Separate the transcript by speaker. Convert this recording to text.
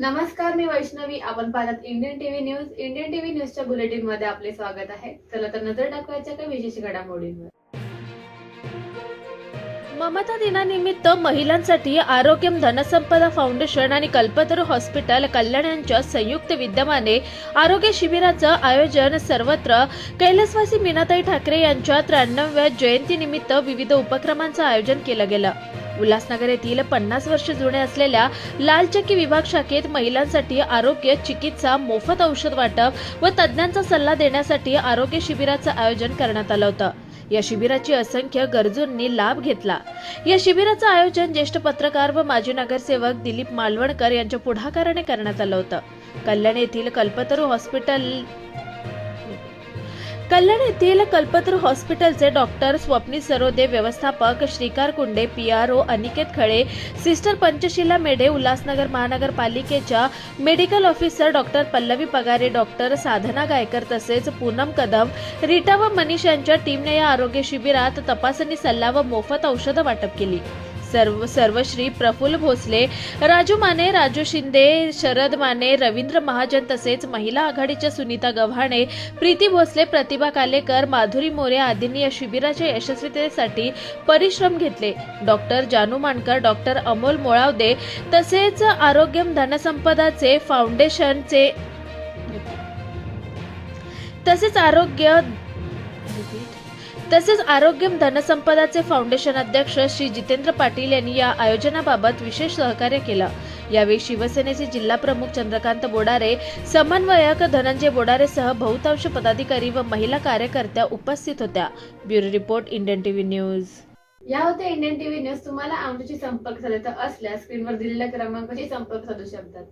Speaker 1: नमस्कार मी वैष्णवी. आपण पाहतात Indian TV news Indian TV न्यूजच्या बुलेटिनमध्ये आपले स्वागत आहे. चला तर नजर टाकवायच्या काही विशेष घडामोडींवर.
Speaker 2: ममता दिनानिमित्त महिलांसाठी आरोग्यम धनसंपदा फाउंडेशन आणि कल्पतरू हॉस्पिटल कल्याण यांच्या संयुक्त विद्यमाने आरोग्य शिबिराचं आयोजन सर्वत्र कैलासवासी मीनाताई ठाकरे यांच्या त्र्याण्णव्या जयंतीनिमित्त विविध उपक्रमांचं आयोजन केलं गेलं. उल्हासनगर येथील पन्नास वर्ष जुने असलेल्या लालचक्की विभाग शाखेत महिलांसाठी आरोग्य चिकित्सा मोफत औषध वाटप व तज्ज्ञांचा सल्ला देण्यासाठी आरोग्य शिबिराचं आयोजन करण्यात आलं होतं. या शिबिराची असंख्य गरजूंनी लाभ घेतला. या शिबिराचं आयोजन ज्येष्ठ पत्रकार व माजी नगरसेवक दिलीप मालवणकर यांच्या पुढाकाराने करण्यात आलं होतं. कल्याण येथील कल्पतरू हॉस्पिटल कल्याण येथील कल्पतरू हॉस्पिटलचे डॉक्टर स्वप्नी सरोदे व्यवस्थापक श्रीकार कुंडे पीआरओ अनिकेत खळे सिस्टर पंचशिला मेढे उल्हासनगर महानगरपालिकेच्या medical officer doctor Pallavi Pagare doctor Sadhana Gaykar तसेच पूनम कदम रीटा व मनीष यांच्या टीमने या आरोग्य शिबिरात तपासणी सल्ला व मोफत औषधं वाटप केली. सर्व सर्वश्री प्रफुल्ल भोसले राजू माने राजू शिंदे शरद माने रवींद्र महाजन तसेच महिला आघाडीच्या सुनीता गव्हाणे प्रीती भोसले प्रतिभा कालेकर माधुरी मोरे आदींनी या शिबिराच्या यशस्वीतेसाठी परिश्रम घेतले. डॉक्टर जानू मानकर डॉक्टर अमोल मोळावदे तसेच आरोग्यम धनसंपदाचे फाउंडेशनचे तसेच आरोग्य तसेच आरोग्यम धनसंपदाचे फाउंडेशन अध्यक्ष श्री जितेंद्र पाटील यांनी या आयोजनाबाबत विशेष सहकार्य केलं. यावेळी शिवसेनेचे जिल्हा प्रमुख चंद्रकांत बोडारे समन्वयक धनंजय बोडारेसह बहुतांश पदाधिकारी व महिला कार्यकर्त्या उपस्थित होत्या. Bureau report Indian TV news.
Speaker 1: या होत्या इंडियन टीव्ही न्यूज. तुम्हाला आमच्याशी संपर्क साधायचा असल्यास स्क्रीनवर दिलेल्या क्रमांकाशी संपर्क साधू शकतात.